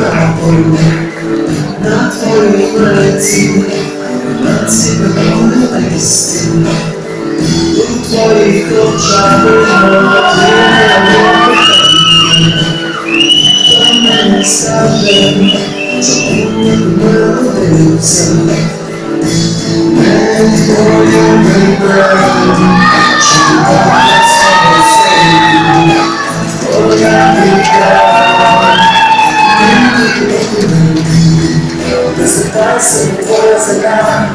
собою, на твоїй праці, на ці певної істини. У твоїх очах До мене скаже, чому не народився. До твоя земля,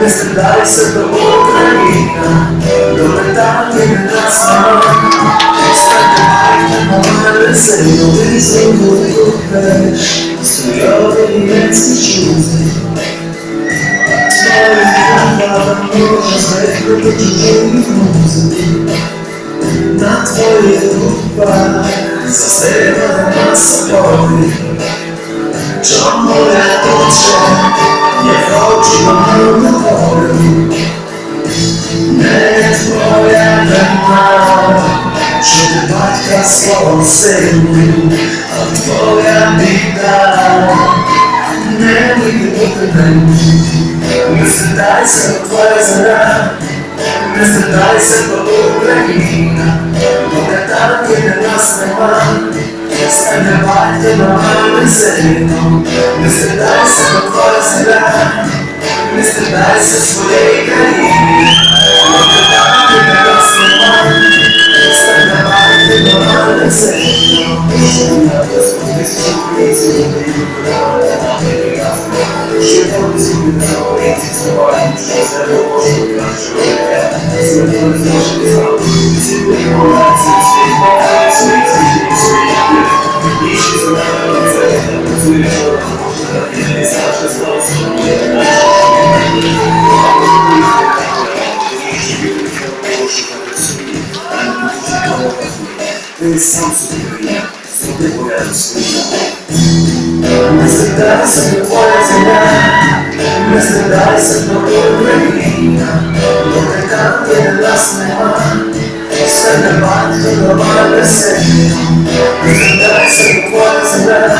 не звертайся до Україна, до металки не нас нема. Стати сильно високо купеш, Стройовий німецький чузи. Твої слова можна звикнути чужої музики. На твоїх губах застигла маса болі. Чому я тут не хочу на? Не твоя вина, що батька свого сину, а твоя біда, не вийти мене. Не стидайся, твоя земля, не стидайся, бо Україна, бо катарки для нас нема, стане батько нормальним сином, Ти сам собі винен, собі порядок свій. Не стидайся, бо твоя земля, не стидайся, бо Україна, бо така для нас нема, стане батько нормальне сильно. Не стидайся, бо твоя земля,